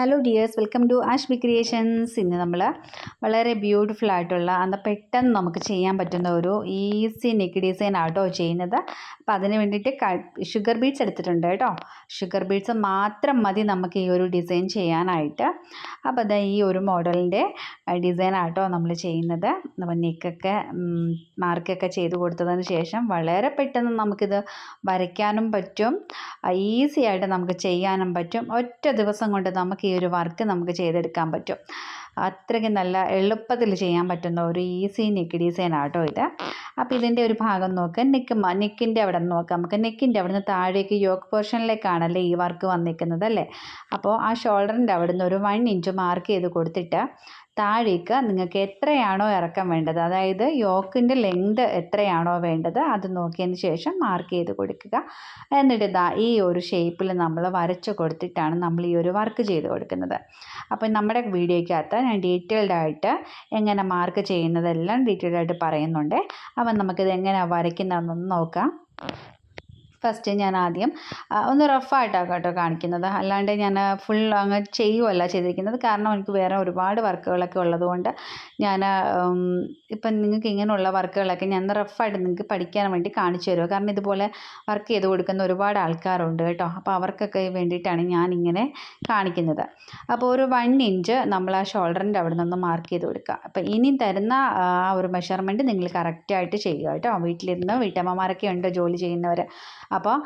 Hello dears welcome to Ashmi creations ഇന്ന് നമ്മൾ വളരെ ബ്യൂട്ടിഫുൾ ആയിട്ടുള്ള അന്ന് പെട്ടെന്ന് നമുക്ക് ചെയ്യാൻ പറ്റുന്ന ഒരു ഈസി നെക്ക് ഡിസൈൻ ആട്ടോ ചെയ്യുന്നത്. അപ്പോൾ അതിന് വേണ്ടിയിട്ട് ഷുഗർ ബീഡ്സ് എടുത്തിട്ടുണ്ട് കേട്ടോ. ഷുഗർ ബീഡ്സ് മാത്രം മതി നമുക്ക് ഈ ഒരു ഡിസൈൻ ചെയ്യാനായിട്ട്. അപ്പോൾ അത് ഈ ഒരു മോഡലിന്റെ ഡിസൈൻ ആട്ടോ നമ്മൾ ചെയ്യുന്നത്. അപ്പോൾ നെക്കൊക്കെ മാർക്കൊക്കെ ചെയ്ത് കൊടുത്തതിന് ശേഷം വളരെ പെട്ടെന്ന് നമുക്കിത് വരയ്ക്കാനും പറ്റും. ഈസി ആയിട്ട് നമുക്ക് ചെയ്യാനും പറ്റും. ഒറ്റ ദിവസം കൊണ്ട് നമുക്ക് ഈ ഒരു വർക്ക് നമുക്ക് ചെയ്തെടുക്കാൻ പറ്റും. അത്രയ്ക്ക് നല്ല എളുപ്പത്തിൽ ചെയ്യാൻ പറ്റുന്ന ഒരു ഈസി നെക്ക് ഡിസൈൻ ആട്ടോ ഇത്. അപ്പോൾ ഇതിന്റെ ഒരു ഭാഗം നോക്കുക നെക്ക് നെക്കിന്റെ അവിടെ നിന്ന് നോക്കാം നമുക്ക്. നെക്കിന്റെ അവിടെ നിന്ന് താഴേക്ക് യോക്ക് പോർഷനിലേക്കാണല്ലേ ഈ വർക്ക് വന്നിരിക്കുന്നത് അല്ലേ? അപ്പോൾ ആ ഷോൾഡറിന്റെ അവിടെ നിന്ന് ഒരു വൺ ഇഞ്ച് മാർക്ക് ചെയ്ത് കൊടുത്തിട്ട് താഴേക്ക് നിങ്ങൾക്ക് എത്രയാണോ ഇറക്കം വേണ്ടത് അതായത് യോക്കിന്റെ ലെങ്ത് എത്രയാണോ വേണ്ടത് അത് നോക്കിയതിന് ശേഷം മാർക്ക് ചെയ്ത് കൊടുക്കുക. എന്നിട്ട് ഇതാ ഈ ഒരു ഷേപ്പിൽ നമ്മൾ വരച്ച് കൊടുത്തിട്ടാണ് നമ്മൾ ഈ ഒരു വർക്ക് ചെയ്ത് കൊടുക്കുന്നത്. അപ്പോൾ നമ്മുടെ വീഡിയോയ്ക്കകത്ത് ഞാൻ ഡീറ്റെയിൽഡ് ആയിട്ട് എങ്ങനെ മാർക്ക് ചെയ്യുന്നതെല്ലാം ഡീറ്റെയിൽഡ് ആയിട്ട് പറയുന്നുണ്ട്. അപ്പം നമുക്കിത് എങ്ങനെയാണ് വരയ്ക്കുന്നതെന്നൊന്ന് നോക്കാം. ഫസ്റ്റ് ഞാൻ ആദ്യം ഒന്ന് റഫായിട്ടാണ് കേട്ടോ കാണിക്കുന്നത്. അല്ലാണ്ട് ഞാൻ ഫുൾ അങ്ങ് ചെയ്യുമല്ല ചെയ്തിരിക്കുന്നത്. കാരണം എനിക്ക് വേറെ ഒരുപാട് വർക്കുകളൊക്കെ ഉള്ളതുകൊണ്ട് ഞാൻ ഇപ്പം നിങ്ങൾക്ക് ഇങ്ങനെയുള്ള വർക്കുകളൊക്കെ ഞാൻ റഫായിട്ട് നിങ്ങൾക്ക് പഠിക്കാൻ വേണ്ടി കാണിച്ചു തരുമോ കാരണം ഇതുപോലെ വർക്ക് ചെയ്ത് കൊടുക്കുന്ന ഒരുപാട് ആൾക്കാരുണ്ട് കേട്ടോ. അപ്പോൾ അവർക്കൊക്കെ വേണ്ടിയിട്ടാണ് ഞാൻ ഇങ്ങനെ കാണിക്കുന്നത്. അപ്പോൾ ഒരു വൺ ഇഞ്ച് നമ്മൾ ആ ഷോൾഡറിന്റെ അവിടെ നിന്ന് മാർക്ക് ചെയ്ത് കൊടുക്കുക. അപ്പോൾ ഇനി തരുന്ന ആ ഒരു മെഷർമെന്റ് നിങ്ങൾ കറക്റ്റായിട്ട് ചെയ്യുക കേട്ടോ. വീട്ടിലിരുന്ന് വീട്ടമ്മമാരൊക്കെ ഉണ്ട് ജോലി ചെയ്യുന്നവർ അപ്പോൾ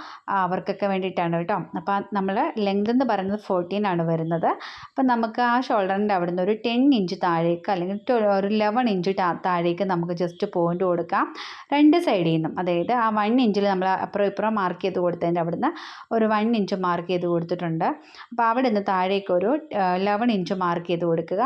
അവർക്കൊക്കെ വേണ്ടിയിട്ടാണ് കേട്ടോ. അപ്പോൾ നമ്മൾ ലെങ്ത് എന്ന് പറയുന്നത് ഫോർട്ടീൻ ആണ് വരുന്നത്. അപ്പോൾ നമുക്ക് ആ ഷോൾഡറിന്റെ അവിടെ നിന്ന് ഒരു ടെൻ ഇഞ്ച് താഴേക്ക് അല്ലെങ്കിൽ ഒരു ലെവൻ ഇഞ്ച് താഴേക്ക് നമുക്ക് ജസ്റ്റ് പോയിന്റ് കൊടുക്കാം. രണ്ട് സൈഡിൽ നിന്നും അതായത് ആ വൺ ഇഞ്ചിൽ നമ്മൾ അപ്പുറം ഇപ്പുറം മാർക്ക് ചെയ്ത് കൊടുത്തതിന്റെ അവിടെ നിന്ന് ഒരു വൺ ഇഞ്ച് മാർക്ക് ചെയ്ത് കൊടുത്തിട്ടുണ്ട്. അപ്പോൾ അവിടെ നിന്ന് താഴേക്ക് ഒരു ലെവൻ ഇഞ്ച് മാർക്ക് ചെയ്ത് കൊടുക്കുക.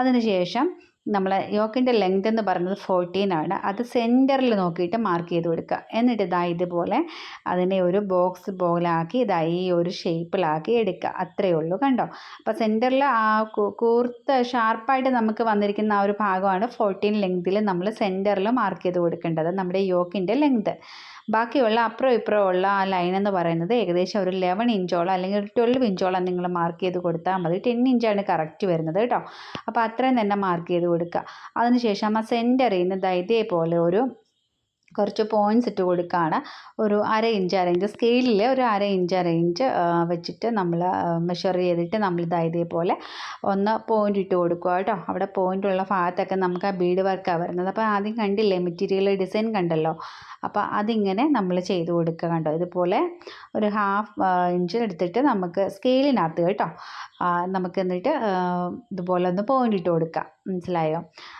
അതിനുശേഷം നമ്മൾ യോക്കിന്റെ ലെങ്ത് എന്ന് പറയുന്നത് ഫോർട്ടീൻ ആണ്. അത് സെന്ററിൽ നോക്കിയിട്ട് മാർക്ക് ചെയ്ത് കൊടുക്കുക. എന്നിട്ട് ഇതാ ഇതുപോലെ അതിനെ ഒരു ബോക്സ് പോലാക്കി ഇതാ ഈ ഒരു ഷേപ്പിലാക്കി എടുക്കുക. അത്രയേ ഉള്ളൂ കണ്ടോ? അപ്പോൾ സെന്ററിൽ ആ കൂർത്ത് ഷാർപ്പായിട്ട് നമുക്ക് വന്നിരിക്കുന്ന ആ ഒരു ഭാഗമാണ് ഫോർട്ടീൻ ലെങ്തിൽ നമ്മൾ സെന്ററിൽ മാർക്ക് ചെയ്ത് കൊടുക്കേണ്ടത് നമ്മുടെ യോക്കിന്റെ ലെങ്ത് ബാക്കിയുള്ള അപ്പുറം ഇപ്പുറം ഉള്ള ആ ലൈൻ എന്ന് പറയുന്നത് ഏകദേശം ഒരു ലെവൻ ഇഞ്ചോളം അല്ലെങ്കിൽ ഒരു ട്വൽവ് ഇഞ്ചോളം നിങ്ങൾ മാർക്ക് ചെയ്ത് കൊടുത്താൽ മതി. ടെൻ ഇഞ്ചാണ് കറക്റ്റ് വരുന്നത് കേട്ടോ. അപ്പോൾ അത്രയും തന്നെ മാർക്ക് ചെയ്ത് കൊടുക്കുക. അതിനുശേഷം ആ സെന്ററിൽ നിന്ന് ഇതേപോലെ ഒരു കുറച്ച് പോയിൻസ് ഇട്ട് കൊടുക്കുകയാണ് ഒരു അര ഇഞ്ച് അര ഇഞ്ച് സ്കെയിലിൽ ഒരു അര ഇഞ്ച് അര ഇഞ്ച് വെച്ചിട്ട് നമ്മൾ മെഷർ ചെയ്തിട്ട് നമ്മൾ ഇതാ ഇതേപോലെ ഒന്ന് പോയിന്റ് ഇട്ട് കൊടുക്കുക കേട്ടോ. അവിടെ പോയിന്റ് ഉള്ള ഭാഗത്തൊക്കെ നമുക്ക് ആ ബീഡ് വർക്കാണ് വരുന്നത്. അപ്പോൾ ആദ്യം കണ്ടില്ലേ മെറ്റീരിയൽ ഡിസൈൻ കണ്ടല്ലോ? അപ്പോൾ അതിങ്ങനെ നമ്മൾ ചെയ്ത് കൊടുക്കുക കണ്ടോ? ഇതുപോലെ ഒരു ഹാഫ് ഇഞ്ച് എടുത്തിട്ട് നമുക്ക് സ്കെയിലിനകത്ത് കേട്ടോ. നമുക്ക് എന്നിട്ട് ഇതുപോലെ ഒന്ന് പോയിന്റ് ഇട്ട് കൊടുക്കാം. മനസ്സിലായോ?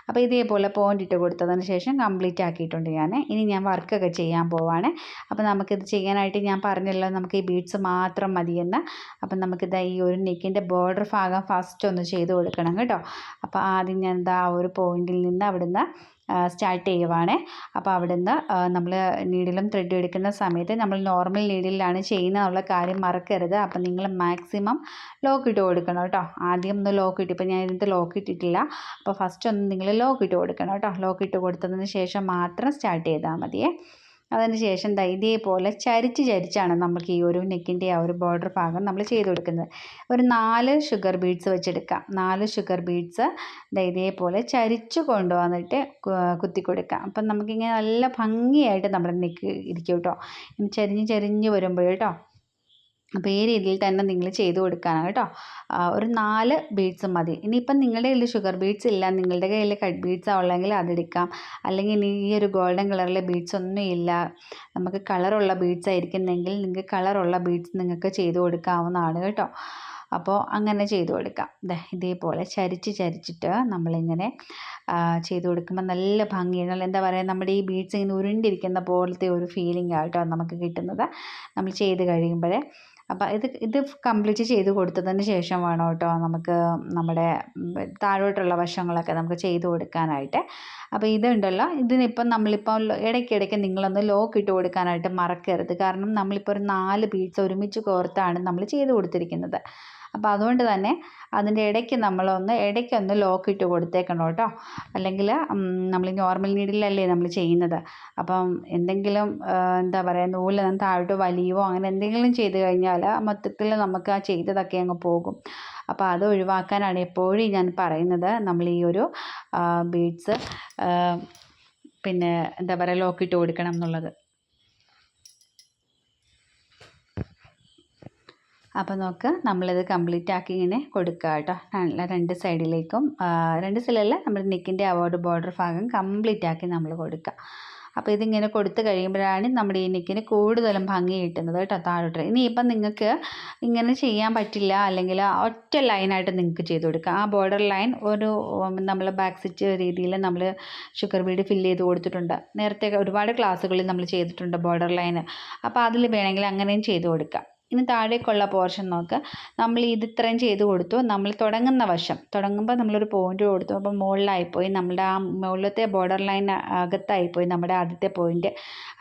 അപ്പോൾ ഇതേപോലെ പോയിന്റ് ഇട്ട് കൊടുത്തതിന് ശേഷം കംപ്ലീറ്റ് ആക്കിയിട്ടുണ്ട് ഞാൻ ഇനി ഞാൻ വർക്കൊക്കെ ചെയ്യാൻ പോവാണ്. അപ്പോൾ നമുക്കിത് ചെയ്യാനായിട്ട് ഞാൻ പറഞ്ഞല്ലോ നമുക്ക് ഈ ബീഡ്സ് മാത്രം മതിയെന്ന്. അപ്പം നമുക്കിത് ഈ ഒരു നെക്കിന്റെ ബോർഡർ ഭാഗം ഫസ്റ്റ് ഒന്ന് ചെയ്ത് കൊടുക്കണം കേട്ടോ. അപ്പോൾ ആദ്യം ഞാൻ എന്താ ഒരു പോയിന്റിൽ നിന്ന് അവിടുന്ന് സ്റ്റാർട്ട് ചെയ്യുവാണ്. അപ്പോൾ അവിടുന്ന് നമ്മൾ നീഡിലും ത്രെഡും എടുക്കുന്ന സമയത്ത് നമ്മൾ നോർമൽ നീഡിലാണ് ചെയ്യുന്നതെന്നുള്ള കാര്യം മറക്കരുത്. അപ്പോൾ നിങ്ങൾ മാക്സിമം ലോക്ക് ഇട്ട് കൊടുക്കണം കേട്ടോ. ആദ്യം ഒന്ന് ലോക്ക് ഇട്ട്. ഇപ്പോൾ ഞാൻ ഇതിനകത്ത് ലോക്ക് ഇട്ടിട്ടില്ല. അപ്പോൾ ഫസ്റ്റ് ഒന്ന് നിങ്ങൾ ലോക്ക് ഇട്ട് കൊടുക്കണം കേട്ടോ. ലോക്ക് ഇട്ട് കൊടുത്തതിന് ശേഷം മാത്രം സ്റ്റാർട്ട് ചെയ്താൽ മതിയേ. അതിന് ശേഷം ദാ ഇതേപോലെ ചരിച്ച് ചരിച്ചാണ് നമുക്ക് ഈ ഒരു നെക്കിന്റെ ആ ഒരു ബോർഡർ ഭാഗം നമ്മൾ ചെയ്ത് കൊടുക്കുന്നത്. ഒരു നാല് ഷുഗർ ബീഡ്സ് വെച്ചെടുക്കാം. നാല് ഷുഗർ ബീഡ്സ് ദാ ഇതേപോലെ ചരിച്ച് കൊണ്ടുവന്നിട്ട് കുത്തി കൊടുക്കാം അപ്പം നമുക്കിങ്ങനെ നല്ല ഭംഗിയായിട്ട് നമ്മുടെ നെക്ക് ഇരിക്കും കേട്ടോ ചരിഞ്ഞ് ചരിഞ്ഞ് വരുമ്പോൾ കേട്ടോ അപ്പോൾ ഈ രീതിയിൽ തന്നെ നിങ്ങൾ ചെയ്ത് കൊടുക്കാനാണ് കേട്ടോ. ഒരു നാല് ബീഡ്സ് മതി. ഇനിയിപ്പം നിങ്ങളുടെ കയ്യിൽ ഷുഗർ ബീഡ്സ് ഇല്ല നിങ്ങളുടെ കയ്യിൽ കട്ട് ബീഡ്സ് ഉള്ളെങ്കിൽ അതെടുക്കാം. അല്ലെങ്കിൽ ഇനി ഈ ഒരു ഗോൾഡൻ കളറിലെ ബീഡ്സ് ഒന്നും ഇല്ല. നമുക്ക് കളറുള്ള ബീഡ്സ് ആയിരിക്കുന്നെങ്കിൽ നിങ്ങൾക്ക് കളറുള്ള ബീഡ്സ് നിങ്ങൾക്ക് ചെയ്ത് കൊടുക്കാവുന്നതാണ് കേട്ടോ. അപ്പോൾ അങ്ങനെ ചെയ്ത് കൊടുക്കാം. ഇതേപോലെ ചരിച്ച് ചരിച്ചിട്ട് നമ്മളിങ്ങനെ ചെയ്ത് കൊടുക്കുമ്പോൾ നല്ല ഭംഗിയാണ്. എന്താ പറയുക നമ്മുടെ ഈ ബീഡ്സ് ഇങ്ങനെ ഉരുണ്ടിരിക്കുന്ന പോലത്തെ ഒരു ഫീലിംഗ് ആയിട്ടോ നമുക്ക് കിട്ടുന്നത്. നമ്മൾ ചെയ്ത് കഴിയുമ്പോഴേ അപ്പോൾ ഇത് ഇത് കംപ്ലീറ്റ് ചെയ്ത് കൊടുത്തതിന് ശേഷം വേണം കേട്ടോ നമുക്ക് നമ്മുടെ താഴോട്ടുള്ള വശങ്ങളൊക്കെ നമുക്ക് ചെയ്ത് കൊടുക്കാനായിട്ട്. അപ്പോൾ ഇതുണ്ടല്ലോ ഇതിനിപ്പം നമ്മളിപ്പോൾ ഇടയ്ക്കിടയ്ക്ക് നിങ്ങളൊന്ന് ലോക്ക് ഇട്ട് കൊടുക്കാനായിട്ട് മറക്കരുത്. കാരണം നമ്മളിപ്പോൾ ഒരു നാല് ബീഡ്സ് ഒരുമിച്ച് കോർത്താണ് നമ്മൾ ചെയ്ത് കൊടുത്തിരിക്കുന്നത്. അപ്പോൾ അതുകൊണ്ട് തന്നെ അതിന്റെ ഇടയ്ക്ക് നമ്മളൊന്ന് ഇടയ്ക്കൊന്ന് ലോക്ക് ഇട്ട് കൊടുത്തേക്കണം കേട്ടോ. അല്ലെങ്കിൽ നമ്മൾ നോർമൽ നീഡിലല്ലേ നമ്മൾ ചെയ്യുന്നത്. അപ്പം എന്തെങ്കിലും എന്താ പറയുക നൂൽ താഴോട്ട് വലിയുവോ അങ്ങനെ എന്തെങ്കിലും ചെയ്ത് കഴിഞ്ഞാൽ മൊത്തത്തിൽ നമുക്ക് ആ ചെയ്തതൊക്കെ അങ്ങ് പോകും. അപ്പോൾ അത് ഒഴിവാക്കാനാണ് എപ്പോഴും ഞാൻ പറയുന്നത്. നമ്മൾ ഈ ഒരു ബീഡ്സ് പിന്നെ എന്താ പറയുക ലോക്കിട്ട് കൊടുക്കണം എന്നുള്ളത്. അപ്പോൾ നോക്ക് നമ്മളിത് കംപ്ലീറ്റ് ആക്കി ഇങ്ങനെ കൊടുക്കുക കേട്ടോ നല്ല രണ്ട് സൈഡിലേക്കും രണ്ട് സൈഡിലല്ല നമ്മുടെ നെക്കിന്റെ അവാർഡ് ബോർഡർ ഭാഗം കംപ്ലീറ്റ് ആക്കി നമ്മൾ കൊടുക്കുക അപ്പോൾ ഇതിങ്ങനെ കൊടുത്ത് കഴിയുമ്പോഴാണ് നമ്മുടെ ഈ നെക്കിന് കൂടുതലും ഭംഗി കിട്ടുന്നത് കേട്ടോ താഴോട്ട്. ഇനിയിപ്പം നിങ്ങൾക്ക് ഇങ്ങനെ ചെയ്യാൻ പറ്റില്ല അല്ലെങ്കിൽ ഒറ്റ ലൈനായിട്ട് നിങ്ങൾക്ക് ചെയ്ത് കൊടുക്കാം. ആ ബോർഡർ ലൈൻ ഒരു നമ്മൾ ബാക്ക് സിറ്റ് രീതിയിൽ നമ്മൾ ഷുഗർ ബീഡ് ഫില്ല് ചെയ്ത് കൊടുത്തിട്ടുണ്ട്. നേരത്തെ ഒരുപാട് ക്ലാസ്സുകളിൽ നമ്മൾ ചെയ്തിട്ടുണ്ട് ബോർഡർ ലൈൻ അപ്പോൾ അതിൽ വേണമെങ്കിൽ അങ്ങനെയും ചെയ്ത് കൊടുക്കാം. ഇനി താഴേക്കുള്ള പോർഷൻ നോക്കുക നമ്മൾ ഇത് ഇത്രയും ചെയ്ത് കൊടുത്തു. നമ്മൾ തുടങ്ങുന്ന വശം. തുടങ്ങുമ്പോൾ നമ്മളൊരു പോയിന്റ് കൊടുത്തു. അപ്പോൾ മുകളിലായിപ്പോയി. നമ്മുടെ ആ മുകളിലത്തെ ബോർഡർ ലൈൻ അകത്തായിപ്പോയി നമ്മുടെ ആദ്യത്തെ പോയിന്റ്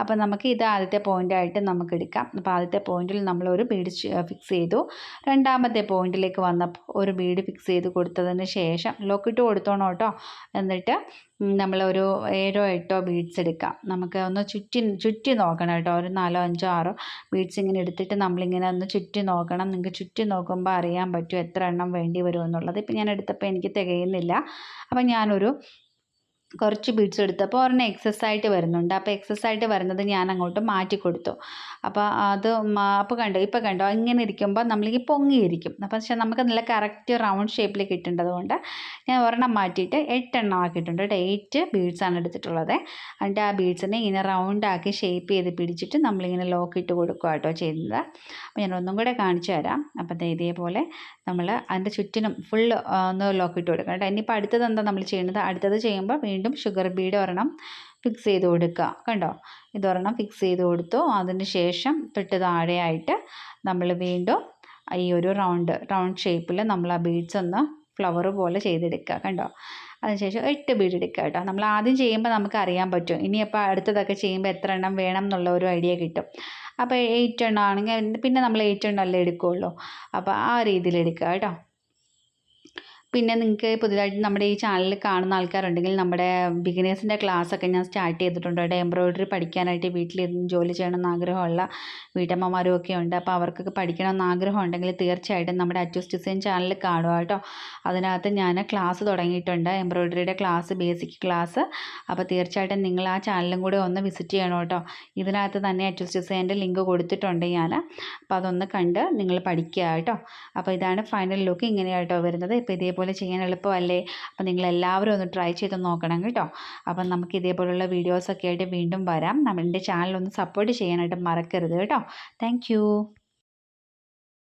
അപ്പോൾ നമുക്ക് ഇത് ആദ്യത്തെ പോയിന്റായിട്ട് നമുക്ക് എടുക്കാം. അപ്പോൾ ആദ്യത്തെ പോയിന്റിൽ നമ്മളൊരു ബീഡ് ഫിക്സ് ചെയ്തു. രണ്ടാമത്തെ പോയിന്റിലേക്ക് വന്നപ്പോൾ ഒരു ബീഡ് ഫിക്സ് ചെയ്ത് കൊടുത്തതിന് ശേഷം ലോക്കിട്ട് കൊടുത്തോണം കേട്ടോ. എന്നിട്ട് നമ്മളൊരു ഏഴോ എട്ടോ ബീഡ്സ് എടുക്കാം. നമുക്ക് ഒന്ന് ചുറ്റി ചുറ്റി നോക്കണം കേട്ടോ. ഒരു നാലോ അഞ്ചോ ആറോ ബീഡ്സ് ഇങ്ങനെ എടുത്തിട്ട് നമ്മളിങ്ങനെ ഒന്ന് ചുറ്റി നോക്കണം. നിങ്ങൾക്ക് ചുറ്റി നോക്കുമ്പോൾ അറിയാൻ പറ്റും എത്ര എണ്ണം വേണ്ടി വരും എന്നുള്ളത് ഇപ്പം ഞാൻ എടുത്തപ്പോൾ എനിക്ക് തികയുന്നില്ല. അപ്പം ഞാനൊരു കുറച്ച് ബീഡ്സ് എടുത്തപ്പോൾ ഒരെണ്ണം എക്സസ് ആയിട്ട് വരുന്നുണ്ട്. അപ്പോൾ എക്സസ് ആയിട്ട് വരുന്നത് ഞാൻ അങ്ങോട്ട് മാറ്റി കൊടുത്തു. അപ്പോൾ അത് അപ്പോൾ കണ്ടോ ഇപ്പോൾ കണ്ടോ ഇങ്ങനെ ഇരിക്കുമ്പോൾ നമ്മളിങ്ങനെ പൊങ്ങിയിരിക്കും. അപ്പോൾ പക്ഷേ നമുക്ക് നല്ല കറക്റ്റ് റൗണ്ട് ഷേപ്പിൽ കിട്ടേണ്ടത് കൊണ്ട് ഞാൻ ഒരെണ്ണം മാറ്റിയിട്ട് എട്ടെണ്ണം ആക്കിയിട്ടുണ്ട് കേട്ടോ. എയ്റ്റ് ബീഡ്സാണ് എടുത്തിട്ടുള്ളത്. എന്നിട്ട് ആ ബീഡ്സിനെ ഇങ്ങനെ റൗണ്ടാക്കി ഷേപ്പ് ചെയ്ത് പിടിച്ചിട്ട് നമ്മളിങ്ങനെ ലോക്ക് ഇട്ട് കൊടുക്കുക കേട്ടോ ചെയ്യുന്നത്. അപ്പോൾ ഞാൻ ഒന്നും കൂടെ കാണിച്ചു തരാം. അപ്പോൾ ഇതേപോലെ നമ്മൾ അതിന്റെ ചുറ്റിനും ഫുൾ ഒന്ന് ലോക്ക് ഇട്ട് കൊടുക്കണം കേട്ടോ. ഇനിയിപ്പോൾ അടുത്തത് എന്താ നമ്മൾ ചെയ്യുന്നത് അടുത്തത് ചെയ്യുമ്പോൾ വീണ്ടും ഷുഗർ ബീഡ് ഒരെണ്ണം ഫിക്സ് ചെയ്ത് കൊടുക്കുക. കണ്ടോ? ഇതൊരെണ്ണം ഫിക്സ് ചെയ്ത് കൊടുത്തു. അതിന് ശേഷം തൊട്ട് താഴെയായിട്ട് നമ്മൾ വീണ്ടും ഈ ഒരു റൗണ്ട് റൗണ്ട് ഷേപ്പിൽ നമ്മൾ ആ ബീഡ്സ് ഒന്ന് ഫ്ലവർ പോലെ ചെയ്തെടുക്കുക. കണ്ടോ? അതിനുശേഷം എട്ട് ബീഡ് എടുക്കുക കേട്ടോ. നമ്മൾ ആദ്യം ചെയ്യുമ്പോൾ നമുക്ക് അറിയാൻ പറ്റും. ഇനിയപ്പോൾ അടുത്തതൊക്കെ ചെയ്യുമ്പോൾ എത്ര എണ്ണം വേണം എന്നുള്ള ഒരു ഐഡിയ കിട്ടും. അപ്പോൾ എയ്റ്റ് എണ്ണം ആണെങ്കിൽ പിന്നെ നമ്മൾ എയ്റ്റ് എണ്ണം അല്ലേ എടുക്കുകയുള്ളൂ. അപ്പോൾ ആ രീതിയിൽ എടുക്കുക കേട്ടോ. പിന്നെ നിങ്ങൾക്ക് പുതിയതായിട്ട് നമ്മുടെ ഈ ചാനലിൽ കാണുന്ന ആൾക്കാരുണ്ടെങ്കിൽ നമ്മുടെ ബിഗിനേഴ്സിന്റെ ക്ലാസ്സൊക്കെ ഞാൻ സ്റ്റാർട്ട് ചെയ്തിട്ടുണ്ട്. അവിടെ എംബ്രോയിഡറി പഠിക്കാനായിട്ട് വീട്ടിലിരുന്ന് ജോലി ചെയ്യണമെന്ന് ആഗ്രഹമുള്ള വീട്ടമ്മമാരും ഒക്കെ ഉണ്ട്. അപ്പോൾ അവർക്കൊക്കെ പഠിക്കണമെന്ന് ആഗ്രഹം ഉണ്ടെങ്കിൽ തീർച്ചയായിട്ടും നമ്മുടെ അച്ചൂസ് ഡിസൈൻ ചാനലിൽ കാണുക കേട്ടോ. അതിനകത്ത് ഞാൻ ക്ലാസ് തുടങ്ങിയിട്ടുണ്ട്. എംബ്രോയിഡറിയുടെ ക്ലാസ് ബേസിക് ക്ലാസ് അപ്പോൾ തീർച്ചയായിട്ടും നിങ്ങൾ ആ ചാനലും കൂടെ ഒന്ന് വിസിറ്റ് ചെയ്യണം കേട്ടോ. ഇതിനകത്ത് തന്നെ അച്ചൂസ് ഡിസൈന്റെ ലിങ്ക് കൊടുത്തിട്ടുണ്ട് ഞാൻ. അപ്പോൾ അതൊന്ന് കണ്ട് നിങ്ങൾ പഠിക്കുക കേട്ടോ. അപ്പോൾ ഇതാണ് ഫൈനൽ ലുക്ക് ഇങ്ങനെയായിട്ടോ വരുന്നത്. ഇപ്പോൾ ഇതേ ഇതേപോലെ ചെയ്യാൻ എളുപ്പമല്ലേ? അപ്പോൾ നിങ്ങൾ എല്ലാവരും ഒന്ന് ട്രൈ ചെയ്ത് നോക്കണം കേട്ടോ. അപ്പം നമുക്ക് ഇതേപോലുള്ള വീഡിയോസൊക്കെ ആയിട്ട് വീണ്ടും വരാം. നമ്മുടെ ചാനൽ ഒന്ന് സപ്പോർട്ട് ചെയ്യാനായിട്ട് മറക്കരുത് കേട്ടോ. താങ്ക്